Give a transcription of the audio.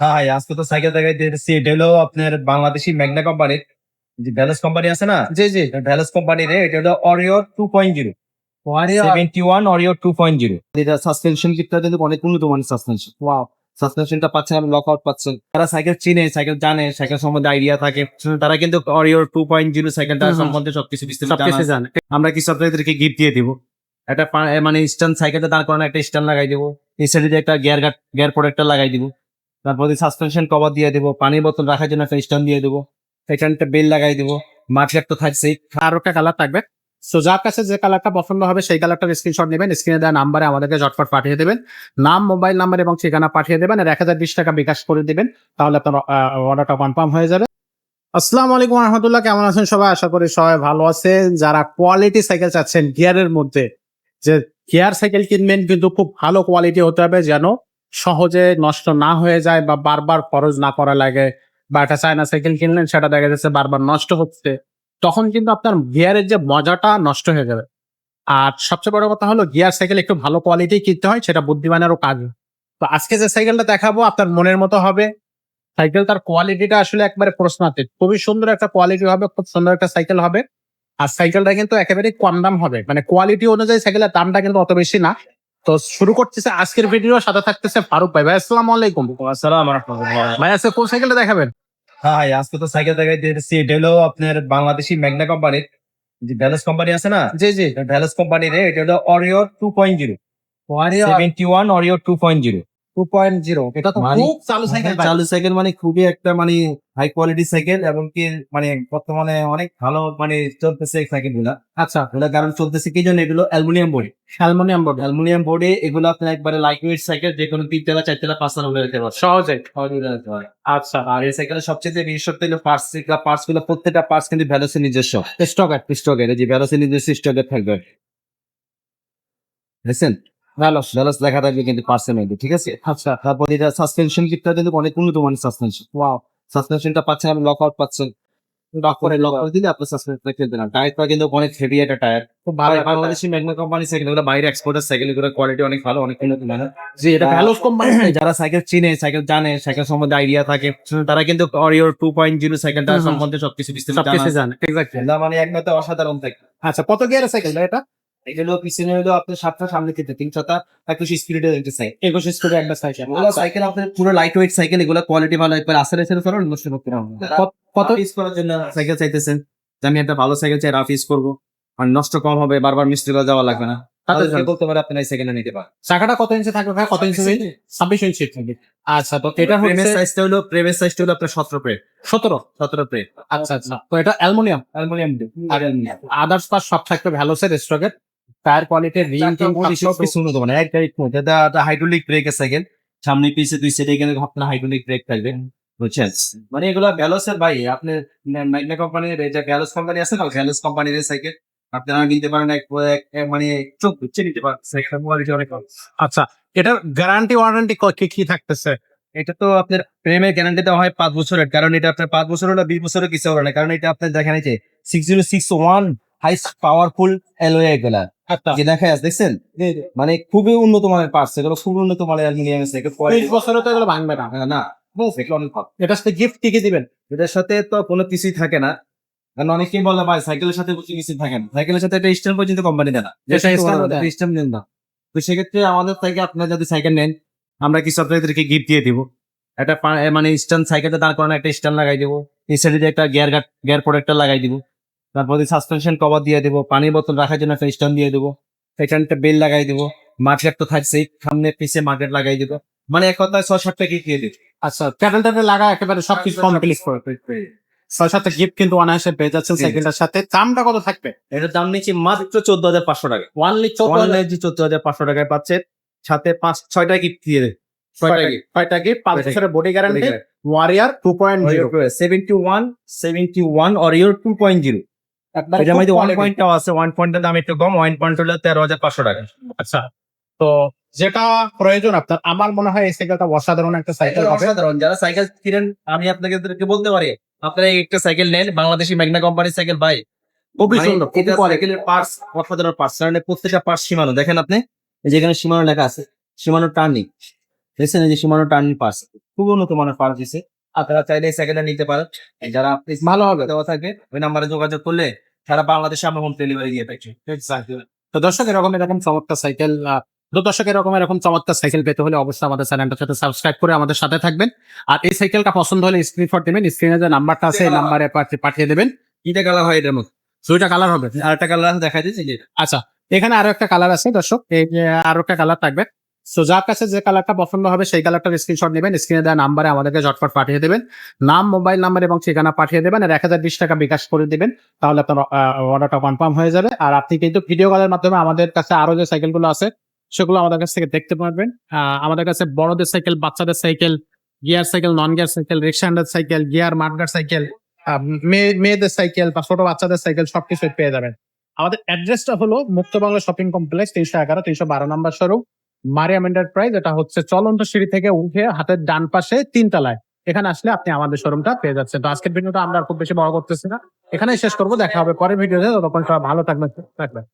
ভাই আজকে তো সাইকেল দেখাই দিয়েছি এটা হলো আপনার বাংলাদেশি ম্যাগনা কোম্পানির যে ভ্যালস কোম্পানি আছে না? জি জি। ভ্যালস কোম্পানির এটা হলো Oreo two point zero seventy one Oreo two point zero এটা সাসপেনশন কিটটা কিন্তু অনেক উন্নত মানের সাসপেনশন ওয়াও সাসপেনশনটা পাচ্ছেন আপনি লক আউট পাচ্ছেন। যারা সাইকেল চিনে সাইকেল জানে সাইকেল সম্বন্ধে আইডিয়া থাকে তারা কিন্তু অরিও টু পয়েন্ট জিরো সাইকেলটা। সম্বন্ধে সবকিছু বিস্তারিত জানে। আমরা কিছু আপনাদেরকে গিফট দিয়ে দিব। একটা মানে স্ট্যান্ড সাইকেলটা দাঁড় করানো একটা স্ট্যান্ড লাগাই দিব। এই সাইডে একটা গিয়ার গার্ড গিয়ার প্রোডাক্টটা লাগাই দিব। তারপরে সাসপেনশন কভার দিয়ে দিব, পানির বোতল রাখার জন্য একটা স্ট্যান্ড দিয়ে দিব এখানে একটা বেল লাগাই দিব মার্কেট তো থাকছেই আরও একটা কালার থাকবে। সো যার কাছে যে কালারটা পছন্দ হবে, সেই কালারটার স্ক্রিনশট নেবেন স্ক্রিনে দেওয়া নাম্বারে আমাদেরকে ঝটপট পাঠিয়ে দেবেন। নাম মোবাইল নাম্বার এবং ঠিকানা পাঠিয়ে দেবেন আর এক হাজার বিশ টাকা বিকাশ করে দিবেন, তাহলে আপনার অর্ডারটা কনফার্ম হয়ে যাবে। আসসালামু আলাইকুম রহমতুল্লাহ, কেমন আছেন সবাই? আশা করি সবাই ভালো আছেন। যারা কোয়ালিটি সাইকেল চাচ্ছেন গিয়ারের মধ্যে, যে গিয়ার সাইকেল কিনবেন কিন্তু খুব ভালো কোয়ালিটি হতে হবে যেন সহজে নষ্ট না হয়ে যায় বা বারবার খরচ না করা লাগে বা একটা চায়না সাইকেল কিনলেন, সেটা দেখা যাচ্ছে বারবার নষ্ট হচ্ছে, তখন কিন্তু আপনার গিয়ারের যে মজাটা নষ্ট হয়ে যাবে। আর সবচেয়ে বড় কথা হলো, গিয়ার সাইকেল একটু ভালো কোয়ালিটি কিনতে হয়, সেটা বুদ্ধিমানেরও কাজ। তো আজকে যে সাইকেলটা দেখাবো, আপনার মনের মতো হবে। সাইকেল তার কোয়ালিটিটা আসলে একবারে প্রশ্নাতীত। খুবই সুন্দর একটা কোয়ালিটি হবে, খুব সুন্দর একটা সাইকেল হবে। আর সাইকেলটা কিন্তু একেবারে কম দাম হবে। মানে কোয়ালিটি অনুযায়ী সাইকেলের দামটা কিন্তু অত বেশি না। তো শুরু করতেছে আজকের ভিডিও সাথে থাকতেছে ফারুক ভাই। ভাই আসসালামু আলাইকুম। আসসালাম। রহমতুল্লাহ ভাই আজকে কোন সাইকেলটা দেখাবেন? হ্যাঁ ভাই আজকে তো সাইকেল দেখাই দিয়েছি। এটা হলো আপনার বাংলাদেশি ম্যাগনা কোম্পানির যে ভ্যালস কোম্পানি আছে না? জি জি। ভ্যালস কোম্পানির এটা হলো Oreo two point zero seventy one Oreo two point zero two point zero এটা তো মানে- খুব চালু সাইকেল চালু সাইকেল মানে খুবই একটা মানে হাই কোয়ালিটি সাইকেল এবং কি মানে বর্তমানে অনেক ভালো মানে চলতেছে সাইকেলগুলা। আচ্ছা। এগুলো কারণ চলতেছে কি জন্য? এগুলো aluminium body aluminium board. Aluminium বোর্ডে এগুলো আপনার একবারে লাইট ওয়েট সাইকেল যে কোনো তিন তেলা চার তেলা পাঁচ তেলা উড়ে যেতে সহজে। আচ্ছা। আর এই সাইকেলের সবচেয়ে বিশেষত্ব হলো পার্টস পার্টসগুলো প্রত্যেকটা পার্টস কিন্তু ভ্যালোসের নিজস্ব। স্টকের। স্টকের যে ভ্যালোসের নিজস্ব স্টকের থাকবে। দেখছেন ভালো ভ্যালোস লেখা থাকবে কিন্তু মধ্যে ঠিক আছে? আচ্ছা। তারপর এটা সাসপেনশন কিন্তু অনেক উন্নত মানের সাসপেনশন ওয়াও সাসপেনশনটা পাচ্ছেন আপনি লক আউট পাচ্ছেন। লক করে লক করে দিলে আপনার সাসপেনশনটা খেলতে না টায়ারটা কিন্তু অনেক হেভি একটা টায়ার খুব ভালো বাংলাদেশি ম্যাগনা কোম্পানি সাইকেল এগুলো বাইরে এক্সপোর্টের সাইকেল কোয়ালিটি অনেক ভালো অনেক উন্নত মানের। জি এটা ভ্যালোস কোম্পানি যারা সাইকেল চিনে সাইকেল জানে সাইকেল সম্বন্ধে আইডিয়া থাকে তারা কিন্তু অরিও টু পয়েন্ট জিরো সাইকেলটা। সম্বন্ধে সবকিছু বিস্তারিত জানে। মানে একমাত্র অসাধারণ থাকে আচ্ছা কত গিয়ারের সাইকেল এটা? এগুলো পিছনে হলো আপনার সাতটা সামনে কিন্তু তিন ছটা একুশ স্পিডে যেতে চাই একুশ স্কুলে একটা সাইকেল এগুলো সাইকেল আপনার পুরো লাইট ওয়েট সাইকেল এগুলো কোয়ালিটি ভালো একবার আসলে নষ্ট করতে কত- ইউজ করার জন্য সাইকেল চাইতেছেন? যে আমি একটা ভালো সাইকেল চাই রাফ ইউজ করব। আর নষ্ট কম হবে বারবার যাওয়া লাগবে না। বলতে পারে নিতে পারেন? চাকাটা কত ইঞ্চি থাকবে ভাই? কত ইঞ্চি ছাব্বিশ ইঞ্চি থাকবে। আচ্ছা তো এটা প্রেমের সাইজটা হলো প্রেমের সাইজটা হলো আপনার সতেরো প্রে সতেরো? সতেরো প্রে আচ্ছা আচ্ছা। তো এটা অ্যালুমিনিয়াম? অ্যালুমিনিয়াম আর আদার্স পার্ট সব থাকবে ভ্যালোসের স্টকের টায়ার কোয়ালিটি রিং টিং সব কিছু উন্নত মানে একটা এটা হাইড্রোলিক ব্রেকের সাইকেল সামনে পিছে দুই সাইডে এখানে আপনার হাইড্রোলিক ব্রেক থাকবে। বুঝছেন? মানে এগুলো ভ্যালোসের ভাই আপনি ম্যাগনা কোম্পানির যে ভ্যালোস কোম্পানি আছে না ভ্যালোস কোম্পানির সাইকেল আপনারা নিতে পারেন এক এক- এক মানে চোখ বুঝছে নিতে পারেন। সাইকেল কোয়ালিটি অনেক আচ্ছা এটার গ্যারান্টি ওয়ারেন্টি কি কি থাকতেছে? এটা তো আপনার প্রেমের গ্যারান্টি দেওয়া হয় পাঁচ বছরের কারণ এটা আপনার পাঁচ বছর হলো বিশ বছরের কিছু হবে না। কারণ এটা আপনার দেখেন যে six zero six one high powerful alloy এগুলা আচ্ছা। যে দেখা দেখছেন? মানে খুবই উন্নত মানের পার্টস এগুলো খুবই উন্নত মানের অ্যালুমিনিয়াম বছরে তো এগুলো ভাঙবে না। না এটার সাথে গিফট কি কি দিবেন? এটার সাথে তো কোনো কিছুই থাকে না। কারণ অনেকেই বলে ভাই সাইকেলের সাথে কিছু কিছু থাকে না। সাইকেলের সাথে একটা স্ট্যান্ড পর্যন্ত কোম্পানি দেয় না। এটা স্ট্যান্ড দেন না। তো সেক্ষেত্রে আমাদের থেকে আপনারা যদি সাইকেল নেন আমরা কিছু আপনাদেরকে গিফট দিয়ে দিব। একটা মানে স্ট্যান্ড সাইকেলটা দাঁড় করানো একটা স্ট্যান্ড লাগাই দিব। এই সাইডে একটা গিয়ার গার্ড গিয়ার প্রোডাক্টটা লাগাই দিব। তারপরে সাসপেনশন কভার দিয়ে দিব পানির বোতল রাখার জন্য একটা স্ট্যান্ড দিয়ে দিব এখানে একটা বেল লাগাই দিব মার্কেট তো থাকছেই সামনে পিছে মার্কেট লাগাই দিব মানে এক কথায় ছয় সাতটা গিফট দিয়ে দিব। আচ্ছা প্যাডেল ট্যাডেল লাগা একেবারে সবকিছু কমপ্লিট করে ছয় সাথে গিফট কিন্তু অনায়াসে পেয়ে যাচ্ছেন সাইকেলটার সাথে। দামটা কত থাকবে? এটার দাম নিচ্ছি মাত্র চোদ্দ হাজার পাঁচশো টাকা। ওয়ানলি চৌদ্দ চোদ্দ হাজার পাঁচশো টাকায় পাচ্ছে। সাথে পাঁচ ছয়টা গিফট দিয়ে দেয় ছয়টা গিফট পাঁচ বছরের body guarantee warrior two point zero seventy one seventy one অরিওর two point zero এটার মধ্যে ওয়ান পয়েন্টটাও আছে ওয়ান পয়েন্টের দাম একটু কম ওয়ান পয়েন্ট হলো তেরো হাজার পাঁচশো টাকা। আচ্ছা তো যেটা প্রয়োজন আপনার আমার মনে হয় এই সাইকেলটা অসাধারণ একটা সাইকেল অসাধারণ। যারা সাইকেল কিনেন আমি আপনাকে বলতে পারি আপনারা একটা সাইকেল নেন বাংলাদেশি ম্যাগনা কোম্পানির সাইকেল ভাই খুবই মানে সুন্দর এটা সাইকেলের পার্টস অসাধারণ পার্টস কারণ প্রত্যেকটা পার্টস সীমানো। দেখেন আপনি এই যেখানে সীমানো লেখা আছে সীমানো টার্নিং দেখছেন এই যে সীমানো টার্নিং পাস খুব উন্নত মানের পাস দিছে। আপনারা চাইলে এই সাইকেলটা নিতে পারেন। যারা আপনি ভালো হবে দেওয়া থাকে ওই নাম্বারে যোগাযোগ করলে সারা বাংলাদেশে আমরা হোম ডেলিভারি দিয়ে থাকি তো দর্শক এরকম এরকম চমৎকার সাইকেল তো দর্শক এরকম এরকম চমৎকার সাইকেল পেতে হলে অবশ্যই আমাদের চ্যানেলটার সাথে সাবস্ক্রাইব করে আমাদের সাথে থাকবেন। আর এই সাইকেলটা পছন্দ হলে স্ক্রিনশট দেবেন স্ক্রিনে যে নাম্বারটা আছে এই নাম্বারে পাঠিয়ে দেবেন। কিটা কালার হয় এটার মধ্যে। দুইটা কালার হবে। আর একটা কালার দেখা দিচ্ছে যে আচ্ছা এখানে আরও একটা কালার আছে দর্শক এই আরও একটা কালার থাকবে। সো যার কাছে যে কালারটা পছন্দ হবে, সেই কালারটার স্ক্রিনশট নেবেন স্ক্রিনে দেওয়া নাম্বারে আমাদেরকে ঝটপট পাঠিয়ে দেবেন। নাম মোবাইল নাম্বার এবং ঠিকানা পাঠিয়ে দেবেন আর এক হাজার বিশ টাকা বিকাশ করে দিবেন, তাহলে আপনার অর্ডারটা কনফার্ম হয়ে যাবে। আর আপনি কিন্তু ভিডিও কলের মাধ্যমে আমাদের কাছে আরও যে সাইকেলগুলো আছে, সেগুলো আমাদের কাছ থেকে দেখতে পারবেন। আমাদের কাছে বড়দের সাইকেল বাচ্চাদের cycle gear cycle non gear cycle rickshaw handle cycle gear মার্গার cycle মেয়েদের সাইকেল বা ছোট বাচ্চাদের সাইকেল সবকিছু পেয়ে যাবেন। আমাদের অ্যাড্রেসটা হলো মুক্তবাংলা শপিং কমপ্লেক্স তিনশো এগারো, তিনশো বারো নম্বর শোরুম মারিয়াম এন্টারপ্রাইজ, এটা হচ্ছে চলন্ত সিঁড়ি থেকে উঠে হাতের ডান পাশে তিন তলায়। এখানে আসলে আপনি আমাদের শোরুমটা পেয়ে যাচ্ছেন। তো আজকের ভিডিওটা আমরা খুব বেশি বড় করতেছি না। এখানে শেষ করব, দেখা হবে পরের ভিডিওতে। ততক্ষণ সবাই ভালো থাকবেন থাকবেন।